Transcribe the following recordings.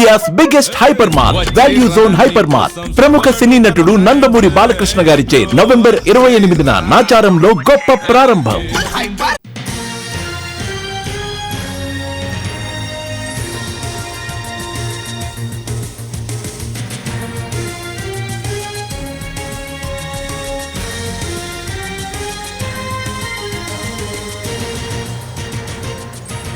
India's biggest hyper mart value zone hyper mart ప్రముఖ సినీ నటుడు నందమూరి బాలకృష్ణ గారిచే నవంబర్ ఇరవై ఎనిమిదిన నాచారంలో గొప్ప ప్రారంభం.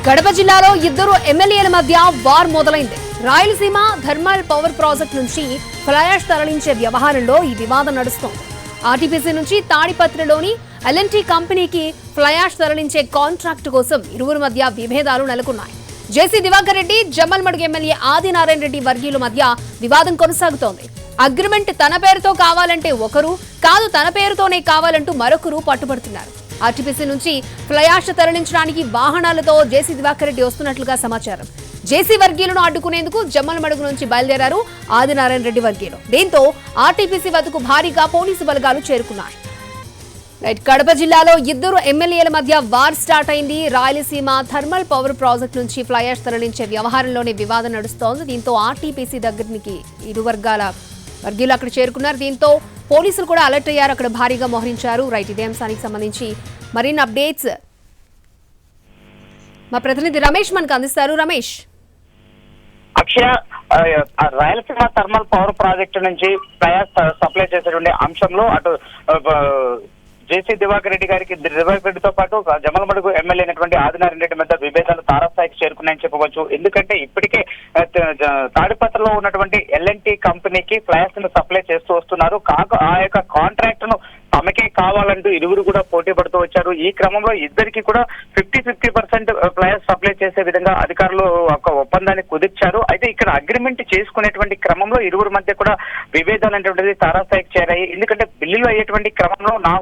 కడప జిల్లాలో ఇద్దరు ఎమ్మెల్యేల మధ్య వార్ మొదలైంది. రాయలసీమ థర్మల్ పవర్ ప్రాజెక్ట్ నుంచి ఫ్లయాష్ తరలించే వ్యవహారంలో ఈ వివాదం నడుస్తోంది. ఆర్టీపీసీ నుంచి తాడిపత్రిలోని ఎల్ఎన్టీ కంపెనీకి ఫ్లయాష్ తరలించే కాంట్రాక్ట్ కోసం ఇరువురి మధ్య విభేదాలు నెలకొన్నాయి. జేసీ దివాకర్ రెడ్డి జమ్మల్మడుగు ఎమ్మెల్యే ఆదినారాయణ రెడ్డి వర్గీయుల మధ్య వివాదం కొనసాగుతోంది. అగ్రిమెంట్ తన పేరుతో కావాలంటే ఒకరు కాదు తన పేరుతోనే కావాలంటూ మరొకరు పట్టుబడుతున్నారు. ఆర్టీపీసీ నుంచి ఫ్లయాష్ తరలించడానికి వాహనాలతో జేసీ దివాకర్ రెడ్డి వస్తున్నట్లుగా సమాచారం. జేసీ వర్గీయులను అడ్డుకునేందుకు జమ్మలమడుగు నుంచి బయలుదేరారు ఆదినారాయణ రెడ్డి వర్గీయులు. దీంతో ఆర్టీపీసీ వద్దకు భారీగా పోలీసు బలగాలు చేరుకున్నాయి. కడప జిల్లాలో ఇద్దరు ఎమ్మెల్యేల మధ్య వార్ స్టార్ట్ అయింది. రాయలసీమ థర్మల్ పవర్ ప్రాజెక్ట్ నుంచి ఫ్లైయాష్ తరలించే వ్యవహారంలోనే వివాదం నడుస్తోంది. దీంతో ఆర్టీపీసీ దగ్గరికి ఇరు వర్గాల వర్గీయులు అక్కడ చేరుకున్నారు. దీంతో పోలీసులు కూడా అలర్ట్ అయ్యారు. అక్కడ భారీగా మోహరించారు. రైట్ ఇదే అంశానికి సంబంధించి మరిన్ని అప్డేట్స్. మా ప్రతినిధి రమేష్ మనకు అందిస్తారు. Ramesh. Akshaya Rayalaseema thermal power project నుంచి సప్లై చేసేటువంటి అంశంలో అటు జేసీ దివాకర్ రెడ్డి గారికి దివాకర్ రెడ్డితో పాటు జమలమడుగు ఎమ్మెల్యే అయినటువంటి ఆదినారాయణ రెడ్డి మధ్య విభేదాలు తారాస్థాయికి చేరుకున్నాయని చెప్పవచ్చు. ఎందుకంటే ఇప్పటికే తాడిపత్రలో ఉన్నటువంటి ఎల్ఎన్టీ కంపెనీకి ఫ్లాష్ను సప్లై చేస్తూ వస్తున్నారు. కాక ఆ యొక్క కాంట్రాక్ట్ను తమకే కావాలంటూ ఇరువురు కూడా పోటీ పడుతూ వచ్చారు. ఈ క్రమంలో ఇద్దరికి కూడా fifty fifty percent players supply చేసే విధంగా అధికారులు ఒక ఒప్పందాన్ని కుదిర్చారు. అయితే ఇక్కడ అగ్రిమెంట్ చేసుకునేటువంటి క్రమంలో ఇరువురు మధ్య కూడా విభేదాలు అనేటువంటిది తారాస్థాయికి చేరాయి. ఎందుకంటే బిల్లులు అయ్యేటువంటి క్రమంలో నా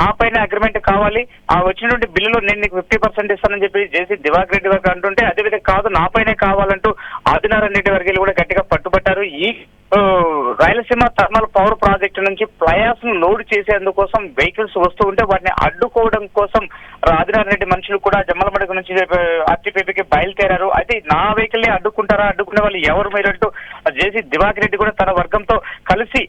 నా పైన అగ్రిమెంట్ కావాలి. ఆ వచ్చినటువంటి బిల్లులో నేను నీకు ఫిఫ్టీ పర్సెంట్ ఇస్తానని చెప్పి చేసి దివాకర్ రెడ్డి గారు అంటుంటే అదేవిధంగా కాదు నా పైనే కావాలంటూ ఆదినారాయణ రెడ్డి వర్గీయులు కూడా గట్టిగా పట్టుబట్టారు. ఈ రాయలసీమ థర్మల్ పవర్ ప్రాజెక్టు నుంచి ప్లయాస్ను లోడ్ చేసేందుకోసం వెహికల్స్ వస్తూ ఉంటే వాటిని అడ్డుకోవడం కోసం ఆదినారాయణ రెడ్డి మనుషులు కూడా జమ్మలమడుగు నుంచి ఆర్టీపీపీకి బయలుదేరారు. అయితే నా వెహికల్ని అడ్డుకుంటారా? అడ్డుకునే వాళ్ళు ఎవరు? మీరంటూ జేసీ దివాకర్ రెడ్డి కూడా తన వర్గంతో కలిసి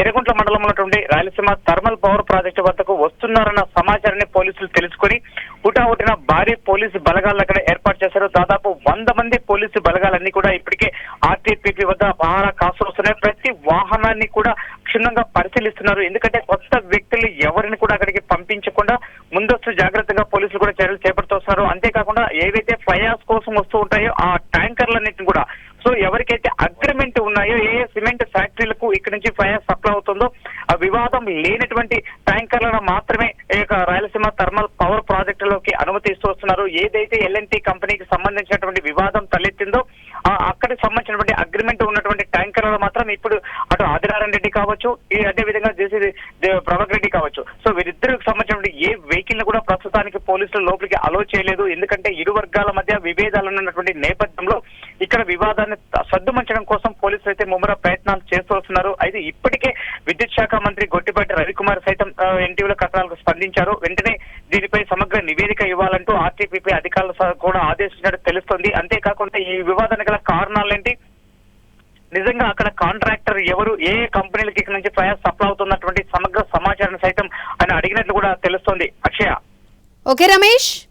ఎర్రగుంట్ల మండలంలో ఉన్నటువంటి రాయలసీమ థర్మల్ పవర్ ప్రాజెక్టు వద్దకు వస్తున్నారన్న సమాచారాన్ని పోలీసులు తెలుసుకొని హుటాహుటిన భారీ పోలీసు బలగాలను అక్కడ ఏర్పాటు చేశారు. దాదాపు వంద మంది పోలీసు బలగాలన్నీ కూడా ఇప్పటికే ఆర్టీపీపీ వద్ద పహారా కాసు వస్తున్నాయి. ప్రతి వాహనాన్ని కూడా క్షుణ్ణంగా పరిశీలిస్తున్నారు. ఎందుకంటే కొత్త వ్యక్తులు ఎవరిని కూడా అక్కడికి పంపించకుండా ముందస్తు జాగ్రత్తగా పోలీసులు కూడా చర్యలు చేపడుతున్నారు అంతేకాకుండా ఏవైతే ఫ్లైఆర్స్ కోసం వస్తూ ఉంటాయో ఆ ట్యాంకర్లన్నింటిని కూడా. సో ఎవరికైతే అగ్రిమెంట్ ఉన్నాయో ఏ సిమెంట్ ఫ్యాక్టరీలకు ఇక్కడ నుంచి ఫ్లైఆర్ సప్లై అవుతుందో వివాదం లేనటువంటి ట్యాంకర్లను మాత్రమే ఈ యొక్క రాయలసీమ థర్మల్ పవర్ ప్రాజెక్టులోకి అనుమతిస్తూ వస్తున్నారు ఏదైతే ఎల్ఎన్టీ కంపెనీకి సంబంధించినటువంటి వివాదం తలెత్తిందో ఆ అక్కడికి సంబంధించినటువంటి అగ్రిమెంట్ ఉన్న ట్యాంకర్లను మాత్రం ఇప్పుడు అటు ఆదినారాయణ రెడ్డి కావచ్చు ఈ అదే విధంగా జేసీ ప్రభాకర్ రెడ్డి కావచ్చు. సో వీరిద్దరికి సంబంధించిన ఏ వెహికల్ కూడా ప్రస్తుతానికి పోలీసులు లోపలికి అలో చేయలేదు. ఎందుకంటే ఇరు వర్గాల మధ్య విభేదాలు ఉన్నటువంటి నేపథ్యంలో ఇక్కడ వివాదాన్ని సద్దుమంచడం కోసం పోలీసులు అయితే ముమ్మర ప్రయత్నాలు చేస్తూ వస్తున్నారు. అయితే ఇప్పటికే విద్యుత్ శాఖ మంత్రి గొట్టిపాటి రవికుమార్ సైతం ఎన్టీవీల కథనాలకు స్పందించారు. వెంటనే దీనిపై సమగ్ర నివేదిక ఇవ్వాలంటూ ఆర్టీపీపీ అధికారులు కూడా ఆదేశించినట్టు తెలుస్తుంది. అంతేకాకుండా ఈ వివాదానికి గల కారణాలేంటి? నిజంగా అక్కడ కాంట్రాక్టర్ ఎవరు ఏ కంపెనీలకి ఇక్కడ నుంచి ప్రయాస్ సప్లై అవుతున్నటువంటి సమగ్ర సమాచారం సైతం ఆయన అడిగినట్లు కూడా తెలుస్తోంది. అక్షయ. ఓకే రమేష్?